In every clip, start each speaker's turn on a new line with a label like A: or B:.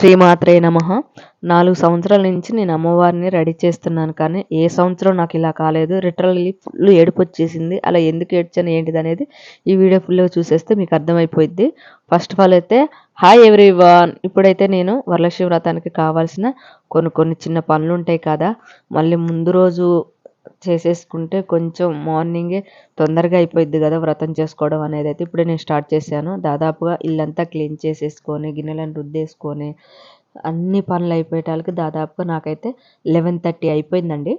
A: శ్రీమాత్రే నమ. నాలుగు సంవత్సరాల నుంచి నేను అమ్మవారిని రెడీ చేస్తున్నాను కానీ ఏ సంవత్సరం నాకు ఇలా కాలేదు. లిటరల్లీ ఫుల్ ఏడుపు వచ్చేసింది. అలా ఎందుకు ఏడ్చాను ఏంటిది అనేది ఈ వీడియో ఫుల్గా చూసేస్తే మీకు అర్థమైపోయింది ఫస్ట్ ఆఫ్ ఆల్ అయితే హాయ్ ఎవ్రీ వన్ ఇప్పుడైతే నేను వరలక్ష్మి వ్రతానికి కావాల్సిన కొన్ని కొన్ని చిన్న పనులు ఉంటాయి కదా. మళ్ళీ ముందు రోజు చేసేసుకుంటే కొంచెం మార్నింగే తొందరగా అయిపోయిద్ది కదా వ్రతం చేసుకోవడం అనేది అయితే ఇప్పుడే నేను స్టార్ట్ చేశాను. దాదాపుగా ఇల్లంతా క్లీన్ చేసేసుకొని గిన్నెలను రుద్దేసుకొని అన్ని పనులు అయిపోయేటాలకి దాదాపుగా నాకైతే లెవెన్ థర్టీ అయిపోయిందండి.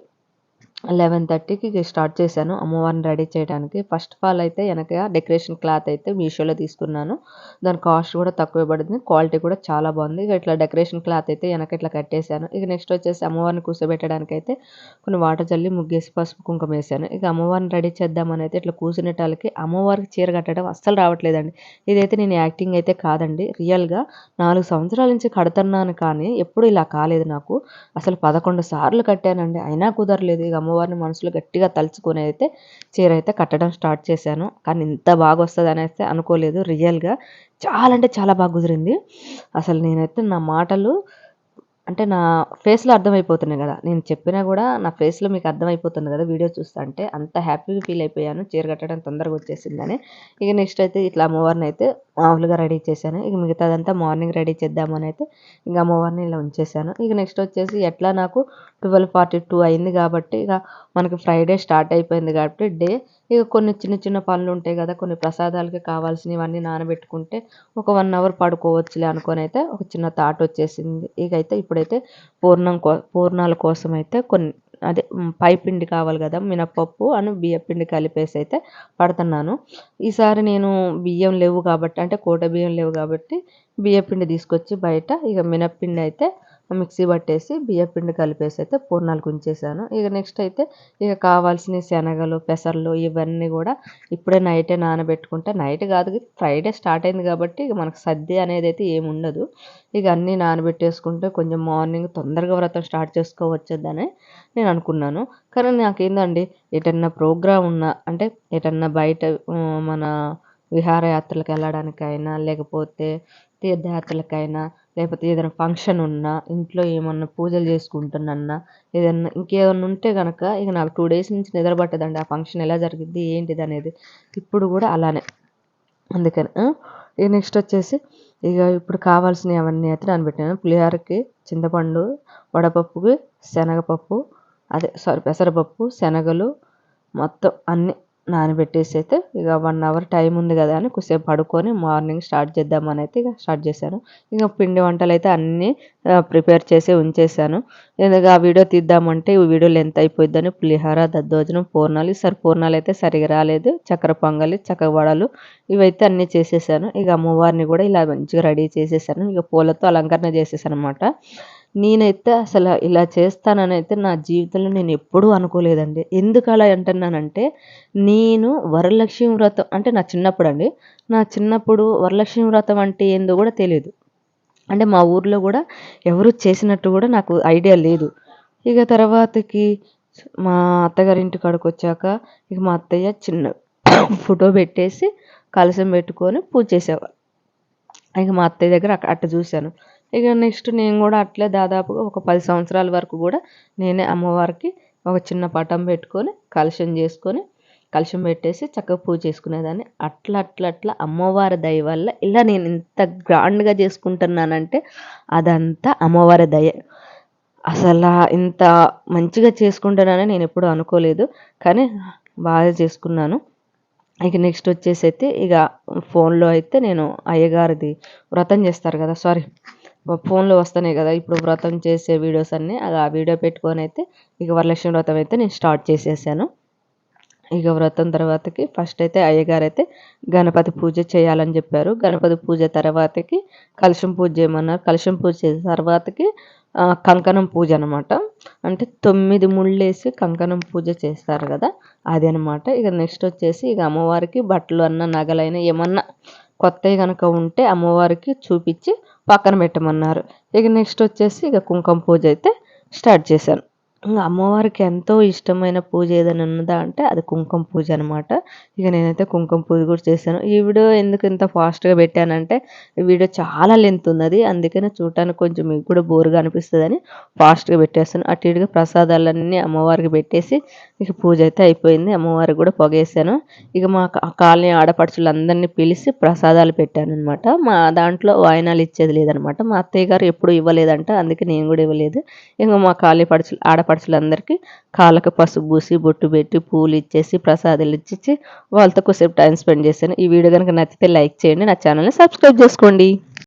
A: లెవెన్ థర్టీకి స్టార్ట్ చేశాను అమ్మవారిని రెడీ చేయడానికి. ఫస్ట్ ఆఫ్ ఆల్ అయితే వెనక డెకరేషన్ క్లాత్ అయితే మీషోలో తీసుకున్నాను. దాని కాస్ట్ కూడా తక్కువ పడింది క్వాలిటీ కూడా చాలా బాగుంది. ఇక ఇట్లా డెకరేషన్ క్లాత్ అయితే వెనక ఇట్లా కట్టేశాను. ఇక నెక్స్ట్ వచ్చేసి అమ్మవారిని కూర్చోబెట్టడానికి అయితే కొన్ని వాటర్ చల్లి ముగ్గేసి పసుపు కుంకుమ వేసాను ఇక అమ్మవారిని రెడీ చేద్దామని అయితే ఇట్లా కూర్చునేటాలకి అమ్మవారికి చీర కట్టడం అస్సలు రావట్లేదండి. ఇదైతే నేను యాక్టింగ్ అయితే కాదండి రియల్గా నాలుగు సంవత్సరాల నుంచి కడుతున్నాను కానీ ఎప్పుడు ఇలా కాలేదు నాకు. అసలు పదకొండు సార్లు కట్టానండి అయినా కుదరలేదు. ఇక అమ్మవారిని మనసులో గట్టిగా తలుచుకొని అయితే చీర అయితే కట్టడం స్టార్ట్ చేశాను. కానీ ఇంత బాగా వస్తుంది అనేస్తే అనుకోలేదు. రియల్గా చాలా అంటే చాలా బాగా కుదిరింది. అసలు నేనైతే నా మాటలు అంటే నా ఫేస్లో అర్థమైపోతున్నాయి కదా. నేను చెప్పినా కూడా నా ఫేస్లో మీకు అర్థమైపోతుంది కదా వీడియో చూస్తా అంటే అంత హ్యాపీగా ఫీల్ అయిపోయాను. చీర కట్టడం తొందరగా వచ్చేసిందని. ఇక నెక్స్ట్ అయితే ఇట్లా అమ్మవారిని అయితే మామూలుగా రెడీ చేశాను. ఇక మిగతాదంతా మార్నింగ్ రెడీ చేద్దామని అయితే ఇక అమ్మవారిని ఇలా ఉంచేసాను ఇక నెక్స్ట్ వచ్చేసి ఎట్లా నాకు ట్వెల్వ్ ఫార్టీ టూ అయింది కాబట్టి ఇక మనకి ఫ్రైడే స్టార్ట్ అయిపోయింది కాబట్టి డే ఇక కొన్ని చిన్న చిన్న పనులు ఉంటాయి కదా కొన్ని ప్రసాదాలకి కావాల్సినవన్నీ నానబెట్టుకుంటే ఒక వన్ అవర్ పడుకోవచ్చులే అనుకొని అయితే ఒక చిన్న థాట్ వచ్చేసింది. ఇక అయితే ఇప్పుడైతే పూర్ణం కో పూర్ణాల కోసం అయితే కొన్ని అదే పైపిండి కావాలి కదా మినపప్పు అని బియ్యం బియ్యపిండి కలిపేసి అయితే పడుతున్నాను. ఈసారి నేను బియ్యం లేవు కాబట్టి అంటే కోట బియ్యం లేవు కాబట్టి బియ్యపిండి తీసుకొచ్చి బయట ఇక మినప్పిండి అయితే మిక్సీ పట్టేసి బియ్యపిండి కలిపేసి అయితే పూర్ణాలు గుంచేసాను ఇక నెక్స్ట్ అయితే ఇక కావాల్సిన శనగలు పెసర్లు ఇవన్నీ కూడా ఇప్పుడే నైటే నానబెట్టుకుంటే నైట్ కాదు ఫ్రైడే స్టార్ట్ అయింది కాబట్టి ఇక మనకు సద్ది అనేది అయితే ఏమి ఉండదు. ఇక అన్నీ నానబెట్టేసుకుంటే కొంచెం మార్నింగ్ తొందరగా వ్రతం స్టార్ట్ చేసుకోవచ్చని నేను అనుకున్నాను. కానీ నాకేందండి ఎటన్నా ప్రోగ్రామ్ ఉన్నా అంటే ఎటన్నా బయట మన విహారయాత్రలకు వెళ్ళడానికైనా లేకపోతే తీర్థయాత్రలకైనా లేకపోతే ఏదైనా ఫంక్షన్ ఉన్నా ఇంట్లో ఏమన్నా పూజలు చేసుకుంటున్నా ఏదన్నా ఇంకేదన్నా ఉంటే కనుక ఇక నాకు టూ డేస్ నుంచి నిద్ర పట్టదండి. ఆ ఫంక్షన్ ఎలా జరిగింది ఏంటిది అనేది ఇప్పుడు కూడా అలానే. అందుకని ఇక నెక్స్ట్ వచ్చేసి ఇక ఇప్పుడు కావాల్సినవి అవన్నీ అయితే నానబెట్టాను పులిహోరకి చింతపండు వడపప్పుకి శనగపప్పు అదే సారీ పెసరపప్పు శనగలు మొత్తం అన్నీ నానబెట్టేసి అయితే ఇక వన్ అవర్ టైం ఉంది కదా అని కొద్దిసేపు పడుకొని మార్నింగ్ స్టార్ట్ చేద్దామని అయితే ఇక స్టార్ట్ చేశాను. ఇక పిండి వంటలు అయితే అన్నీ ప్రిపేర్ చేసి ఉంచేసాను ఎందుకు ఆ వీడియో తీద్దామంటే ఈ వీడియో లెంత్ అయిపోద్దని పులిహోర దద్దోజనం పూర్ణాలు ఈసారి పూర్ణాలు అయితే సరిగా రాలేదు. చక్కెర పొంగలి చక్కెర వడలు ఇవైతే అన్నీ చేసేసాను ఇక అమ్మవారిని కూడా ఇలా మంచిగా రెడీ చేసేసాను ఇక పూలతో అలంకరణ చేసేసాను అనమాట నేనైతే అసలు ఇలా చేస్తానని అయితే నా జీవితంలో నేను ఎప్పుడూ అనుకోలేదండి. ఎందుకు అలా అంటున్నానంటే నేను వరలక్ష్మి వ్రతం అంటే నా చిన్నప్పుడు అండి నా చిన్నప్పుడు వరలక్ష్మి వ్రతం అంటే ఏందో కూడా తెలియదు అంటే మా ఊర్లో కూడా ఎవరు చేసినట్టు కూడా నాకు ఐడియా లేదు. ఇక తర్వాతకి మా అత్తగారింటి కాడికి వచ్చాక ఇక మా అత్తయ్య చిన్న ఫోటో పెట్టేసి కలసం పెట్టుకొని పూజ చేసేవారు. ఇక మా అత్తయ్య దగ్గర అట్ట చూశాను. ఇక నెక్స్ట్ నేను కూడా అట్లే దాదాపుగా ఒక పది సంవత్సరాల వరకు కూడా నేనే అమ్మవారికి ఒక చిన్న పటం పెట్టుకొని కలశం చేసుకొని కలశం పెట్టేసి చక్కగా పూజ చేసుకునేదాన్ని. అట్లా అట్లా అట్లా అమ్మవారి దయ వల్ల ఇలా నేను ఇంత గ్రాండ్గా చేసుకుంటున్నానంటే అదంతా అమ్మవారి దయ. అసలు ఇంత మంచిగా చేసుకుంటానని నేను ఎప్పుడు అనుకోలేదు కానీ బాగా చేసుకున్నాను. ఇక నెక్స్ట్ వచ్చేసి అయితే ఇక ఫోన్లో అయితే నేను అయ్యగారిది వ్రతం చేస్తారు కదా సారీ. ఫోన్లో వస్తున్నాయి కదా. ఇప్పుడు వ్రతం చేసే వీడియోస్ అన్నీ ఆ వీడియో పెట్టుకొని అయితే ఇక వరలక్ష్మి వ్రతం అయితే నేను స్టార్ట్ చేసేసాను. ఇక వ్రతం తర్వాతకి ఫస్ట్ అయితే అయ్యగారు అయితే గణపతి పూజ చేయాలని చెప్పారు. గణపతి పూజ తర్వాతకి కలుషం పూజ చేయమన్నారు. కలుషం పూజ చేసిన తర్వాతకి కంకణం పూజ అనమాట అంటే తొమ్మిది ముళ్ళేసి కంకణం పూజ చేస్తారు కదా అది అనమాట ఇక నెక్స్ట్ వచ్చేసి ఇక అమ్మవారికి బట్టలు అన్న నగలైన ఏమన్నా కొత్తవి కనుక ఉంటే అమ్మవారికి చూపించి పక్కన పెట్టమన్నారు. ఇక నెక్స్ట్ వచ్చేసి ఇక కుంకుమ పూజ అయితే స్టార్ట్ చేశాను. ఇంకా అమ్మవారికి ఎంతో ఇష్టమైన పూజ ఏదైనా ఉన్నదా అంటే అది కుంకుమ పూజ అనమాట ఇక నేనైతే కుంకుమ పూజ కూడా చేశాను. ఈ వీడియో ఎందుకు ఇంత ఫాస్ట్గా పెట్టానంటే ఈ వీడియో చాలా లెంత్ ఉన్నది. అందుకనే చూడటానికి కొంచెం మీకు కూడా బోరుగా అనిపిస్తుందని ఫాస్ట్గా పెట్టేస్తాను. అటు ఇటుగా ప్రసాదాలన్నీ అమ్మవారికి పెట్టేసి ఇక పూజ అయితే అయిపోయింది. అమ్మవారికి కూడా పొగేసాను ఇక మా కాలనీ ఆడపడుచులందరినీ పిలిచి ప్రసాదాలు పెట్టాను అనమాట మా దాంట్లో వాయినాలు ఇచ్చేది లేదనమాట మా అత్తయ్య గారు ఎప్పుడు ఇవ్వలేదంట. అందుకే నేను కూడా ఇవ్వలేదు. ఇంకా మా కాలనీ పడుచులు ఆడపడుచులందరికీ కాళ్ళకు పసుపు పూసి బొట్టు పెట్టి పూలు ఇచ్చేసి ప్రసాదాలు ఇచ్చి వాళ్ళతో కొద్దిసేపు టైం స్పెండ్ చేశాను. ఈ వీడియో కనుక నచ్చితే లైక్ చేయండి. నా ఛానల్ని సబ్స్క్రైబ్ చేసుకోండి.